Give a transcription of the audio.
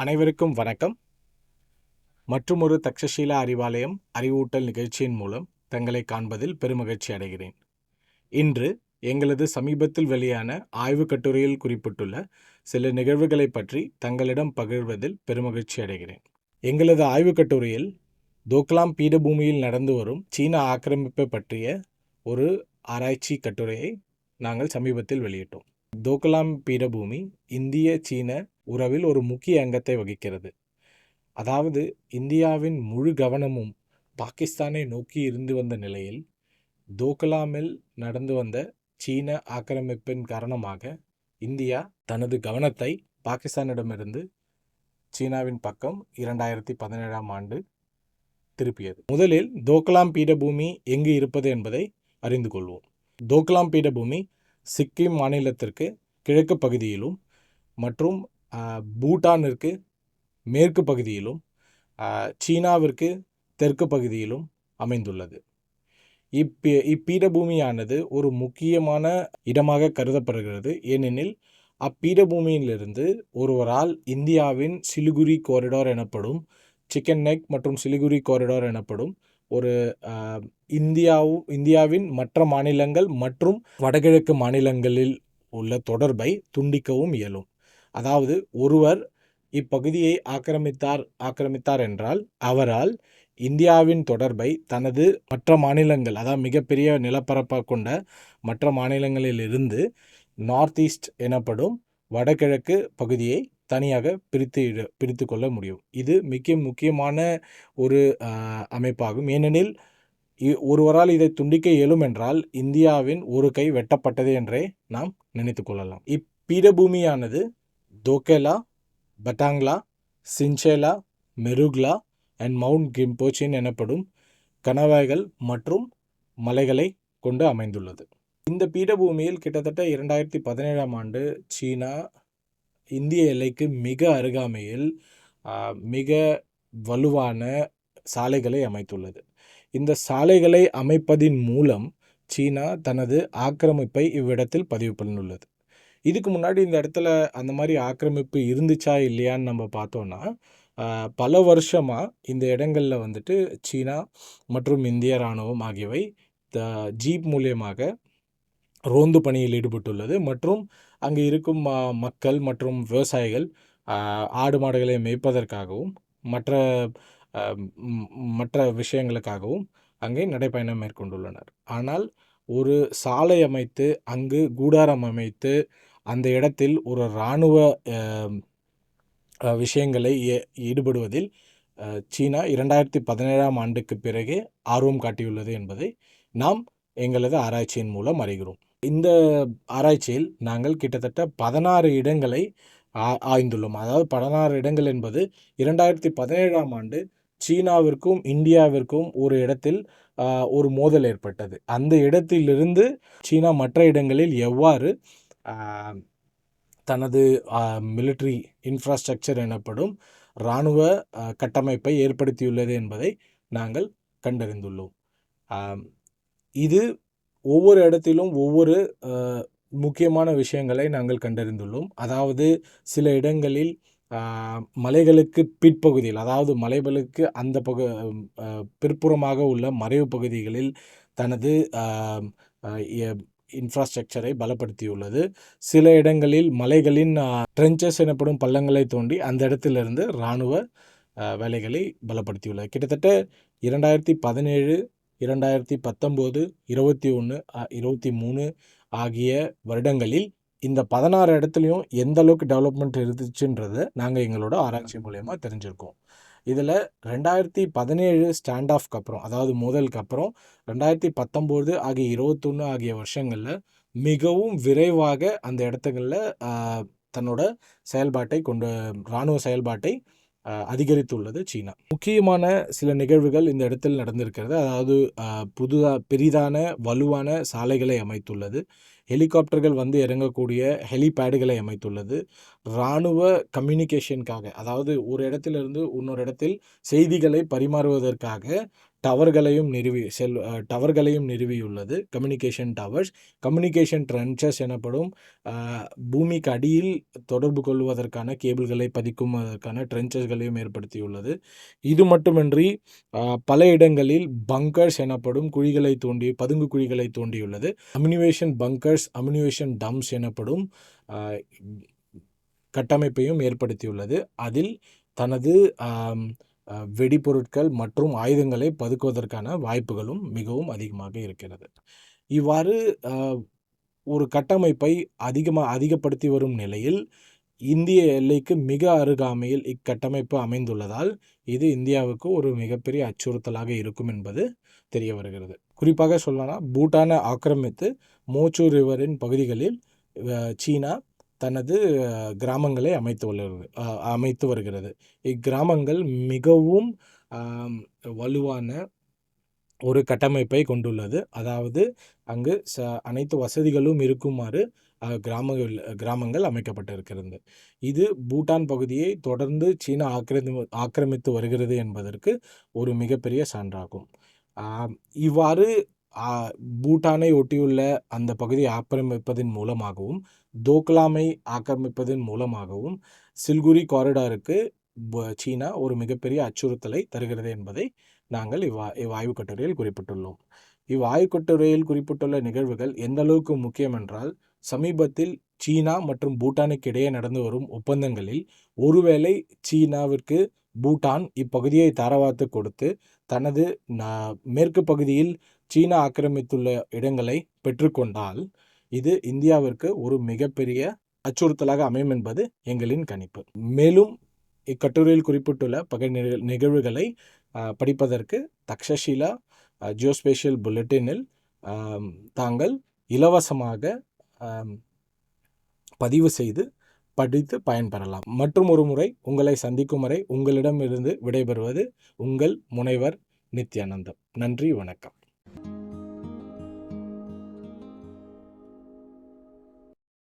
அனைவருக்கும் வணக்கம். மற்றுமொரு தக்ஷசீலா அறிவாலயம் அறிவூட்டல் நிகழ்ச்சியின் மூலம் தங்களை காண்பதில் பெருமகிழ்ச்சி அடைகிறேன். இன்று எங்களது சமீபத்தில் வெளியான ஆய்வுக் கட்டுரையில் குறிப்பிட்டுள்ள சில நிகழ்வுகளை பற்றி தங்களிடம் பகிர்வதில் பெருமகிழ்ச்சி அடைகிறேன். எங்களது ஆய்வுக் கட்டுரையில் தோக்லாம் பீடபூமியில் நடந்து வரும் சீன ஆக்கிரமிப்பை பற்றிய ஒரு ஆராய்ச்சி கட்டுரையை நாங்கள் சமீபத்தில் வெளியிட்டோம். தோக்லாம் பீடபூமி இந்திய சீன உறவில் ஒரு முக்கிய அங்கத்தை வகிக்கிறது. அதாவது இந்தியாவின் முழு கவனமும் பாகிஸ்தானை நோக்கி இருந்து வந்த நிலையில் தோக்லாமில் நடந்து வந்த சீன ஆக்கிரமிப்பின் காரணமாக இந்தியா தனது கவனத்தை பாகிஸ்தானிடமிருந்து சீனாவின் பக்கம் இரண்டாயிரத்தி பதினேழாம் ஆண்டு திருப்பியது. முதலில் தோக்லாம் பீடபூமி எங்கு இருப்பது என்பதை அறிந்து கொள்வோம். தோக்லாம் பீடபூமி சிக்கிம் மாநிலத்திற்கு கிழக்கு பகுதியிலும் மற்றும் பூட்டானிற்கு மேற்கு பகுதியிலும் சீனாவிற்கு தெற்கு பகுதியிலும் அமைந்துள்ளது. இப்பி இப்பீடபூமியானது ஒரு முக்கியமான இடமாக கருதப்படுகிறது. ஏனெனில் அப்பீடபூமியிலிருந்து ஒருவரால் இந்தியாவின் சிலிகுரி கோரிடார் எனப்படும் சிக்கன் நெக் மற்றும் சிலிகுரி கோரிடார் எனப்படும் ஒரு இந்தியாவும் இந்தியாவின் மற்ற மாநிலங்கள் மற்றும் வடகிழக்கு மாநிலங்களில் உள்ள தொடர்பை துண்டிக்கவும் இயலும். அதாவது ஒருவர் இப்பகுதியை ஆக்கிரமித்தார் ஆக்கிரமித்தார் என்றால் அவரால் இந்தியாவின் தொடர்பை தனது மற்ற மாநிலங்கள் அதாவது மிகப்பெரிய நிலப்பரப்பாக கொண்ட மற்ற மாநிலங்களிலிருந்து நார்த் ஈஸ்ட் எனப்படும் வடகிழக்கு பகுதியை தனியாக பிரித்து இட- பிரித்து கொள்ள முடியும். இது மிக முக்கியமான ஒரு அமைப்பாகும். ஏனெனில் இ- ஒருவரால் இதை துண்டிக்க இயலும் என்றால் இந்தியாவின் ஒரு கை வெட்டப்பட்டது என்றே நாம் நினைத்து கொள்ளலாம். இப்பீடபூமியானது தோகேலா பட்டாங்லா சின்சேலா மெருக்லா அண்ட் மவுண்ட் கிம்போச்சின் எனப்படும் கணவாய்கள் மற்றும் மலைகளை கொண்டு அமைந்துள்ளது. இந்த பீடபூமியில் கிட்டத்தட்ட இரண்டாயிரத்தி பதினேழாம் ஆண்டு சீனா இந்திய எல்லைக்கு மிக அருகாமையில் மிக வலுவான சாலைகளை அமைத்துள்ளது. இந்த சாலைகளை அமைப்பதின் மூலம் சீனா தனது ஆக்கிரமிப்பை இவ்விடத்தில் பதிவு பண்ணியுள்ளது. இதுக்கு முன்னாடி இந்த இடத்துல அந்த மாதிரி ஆக்கிரமிப்பு இருந்துச்சா இல்லையான்னு நம்ம பார்த்தோன்னா பல வருஷமாக இந்த இடங்களில் வந்துட்டு சீனா மற்றும் இந்திய இராணுவம் ஆகியவை த ஜீப் மூலியமாக ரோந்து பணியில் ஈடுபட்டுள்ளது. மற்றும் அங்கே இருக்கும் மக்கள் மற்றும் விவசாயிகள் ஆடு மாடுகளை மேய்ப்பதற்காகவும் மற்ற மற்ற விஷயங்களுக்காகவும் அங்கே நடைப்பயணம் மேற்கொண்டுள்ளனர். ஆனால் ஒரு சாலை அமைத்து அங்கு கூடாரம் அமைத்து அந்த இடத்தில் ஒரு இராணுவ விஷயங்களை ஏ- ஈடுபடுவதில் சீனா இரண்டாயிரத்தி பதினேழாம் ஆண்டுக்கு பிறகே ஆர்வம் காட்டியுள்ளது என்பதை நாம் எங்களது ஆராய்ச்சியின் மூலம் அறிகிறோம். இந்த ஆராய்ச்சியில் நாங்கள் கிட்டத்தட்ட பதினாறு இடங்களை ஆ- ஆய்ந்துள்ளோம். அதாவது பதினாறு இடங்கள் என்பது இரண்டாயிரத்தி பதினேழாம் ஆண்டு சீனாவிற்கும் இந்தியாவிற்கும் ஒரு இடத்தில் ஒரு மோதல் ஏற்பட்டது. அந்த இடத்திலிருந்து சீனா மற்ற இடங்களில் எவ்வாறு தனது மிலிட்ரி இன்ஃப்ராஸ்ட்ரக்சர் எனப்படும் இராணுவ கட்டமைப்பை ஏற்படுத்தியுள்ளது என்பதை நாங்கள் கண்டறிந்துள்ளோம். இது ஒவ்வொரு இடத்திலும் ஒவ்வொரு முக்கியமான விஷயங்களை நாங்கள் கண்டறிந்துள்ளோம். அதாவது சில இடங்களில் மலைகளுக்கு பிற்பகுதியில் அதாவது மலைகளுக்கு அந்த பகு பிற்புறமாக உள்ள மறைவு பகுதிகளில் தனது இன்ஃப்ராஸ்ட்ரக்சரை பலப்படுத்தியுள்ளது. சில இடங்களில் மலைகளின் ட்ரென்ச்சஸ் எனப்படும் பள்ளங்களை தோண்டி அந்த இடத்திலிருந்து இராணுவ வேலைகளை பலப்படுத்தியுள்ளது. கிட்டத்தட்ட இரண்டாயிரத்தி பதினேழு இரண்டாயிரத்தி பத்தொம்போது இருபத்தி ஒன்று இருபத்தி மூணு ஆகிய வருடங்களில் இந்த பதினாறு இடத்துலையும் எந்த அளவுக்கு டெவலப்மெண்ட் இருந்துச்சுன்றதை நாங்கள் எங்களோட ஆராய்ச்சி மூலயமா தெரிஞ்சிருக்கோம். இதில் ரெண்டாயிரத்தி பதினேழு ஸ்டாண்ட் ஆஃப்க்கு அப்புறம் அதாவது மோதலுக்கு அப்புறம் ரெண்டாயிரத்தி பத்தொம்போது ஆகிய இருபத்தொன்று ஆகிய வருஷங்களில் மிகவும் விரைவாக அந்த இடத்துங்களில் தன்னோட செயல்பாட்டை கொண்டு இராணுவ செயல்பாட்டை அதிகரித்துள்ளது சீனா. முக்கியமான சில நிகழ்வுகள் இந்த இடத்தில் நடந்திருக்கிறது. அதாவது புதுதாக பெரிதான வலுவான சாலைகளை அமைத்துள்ளது. ஹெலிகாப்டர்கள் வந்து இறங்கக்கூடிய ஹெலிபேடுகளை அமைத்துள்ளது. இராணுவ கம்யூனிகேஷனுக்காக அதாவது ஒரு இடத்திலிருந்து இன்னொரு இடத்தில் செய்திகளை பரிமாறுவதற்காக டவர்களையும் நிறுவி செல் டவர்களையும் நிறுவியுள்ளது. கம்யூனிகேஷன் டவர்ஸ் கம்யூனிகேஷன் ட்ரென்ச்சஸ் எனப்படும் பூமிக்கு அடியில் தொடர்பு கொள்வதற்கான கேபிள்களை பதிக்குவதற்கான ட்ரென்ச்சஸ்களையும் ஏற்படுத்தியுள்ளது. இது மட்டுமின்றி பல இடங்களில் பங்கர்ஸ் எனப்படும் குழிகளை தோண்டி பதுங்கு குழிகளை தோண்டியுள்ளது. அம்யூனிவேஷன் பங்கர்ஸ் அம்யூனிவேஷன் டம்ஸ் எனப்படும் கட்டமைப்பையும் ஏற்படுத்தியுள்ளது. அதில் தனது வெடிபொருட்கள் மற்றும் ஆயுதங்களை பதுக்குவதற்கான வாய்ப்புகளும் மிகவும் அதிகமாக இருக்கிறது. இவ்வாறு ஒரு கட்டமைப்பை அதிகமாக அதிகப்படுத்தி வரும் நிலையில் இந்திய எல்லைக்கு மிக அருகாமையில் இக்கட்டமைப்பு அமைந்துள்ளதால் இது இந்தியாவுக்கு ஒரு மிகப்பெரிய அச்சுறுத்தலாக இருக்கும் என்பது தெரிய வருகிறது. குறிப்பாக சொல்லலாம் பூட்டானை ஆக்கிரமித்து மோச்சு ரிவரின் பகுதிகளில் சீனா தனது கிராமங்களை அமைத்து வருகிறது அமைத்து வருகிறது. இக்கிராமங்கள் மிகவும் வலுவான ஒரு கட்டமைப்பை கொண்டுள்ளது. அதாவது அங்கு ச அனைத்து வசதிகளும் இருக்குமாறு கிராமங்கள் கிராமங்கள் அமைக்கப்பட்டிருக்கிறது. இது பூட்டான் பகுதியை தொடர்ந்து சீனா ஆக்கிரமி ஆக்கிரமித்து வருகிறது என்பதற்கு ஒரு மிகப்பெரிய சான்றாகும். இவ்வாறு பூட்டானை ஒட்டியுள்ள அந்த பகுதியை ஆக்கிரமிப்பதன் மூலமாகவும் தோக்லாமை ஆக்கிரமிப்பதன் மூலமாகவும் சில்குரி காரிடாருக்கு சீனா ஒரு மிகப்பெரிய அச்சுறுத்தலை தருகிறது என்பதை நாங்கள் இவ்வா இவ்வாய்வு கட்டுரையில் குறிப்பிட்டுள்ளோம். இவ்வாய்வு கட்டுரையில் குறிப்பிட்டுள்ள நிகழ்வுகள் எந்த அளவுக்கு முக்கியம் என்றால் சமீபத்தில் சீனா மற்றும் பூட்டானுக்கு இடையே நடந்து வரும் ஒப்பந்தங்களில் ஒருவேளை சீனாவிற்கு பூட்டான் இப்பகுதியை தாரவாத்து கொடுத்து தனது மேற்கு பகுதியில் சீனா ஆக்கிரமித்துள்ள இடங்களை பெற்றுக்கொண்டால் இது இந்தியாவிற்கு ஒரு மிகப்பெரிய அச்சுறுத்தலாக அமையும் என்பது எங்களின் கணிப்பு. மேலும் இக்கட்டுரையில் குறிப்பிட்டுள்ள பகை நிகழ்வுகளை படிப்பதற்கு தக்ஷஷீலா ஜியோஸ்பேஷியல் புல்லட்டினில் தாங்கள் இலவசமாக பதிவு செய்து படித்து பயன்பெறலாம். மற்றும் ஒரு முறை உங்களை சந்திக்கும் வரை உங்களிடமிருந்து விடைபெறுவது உங்கள் முனைவர் நித்யானந்தம். நன்றி வணக்கம்.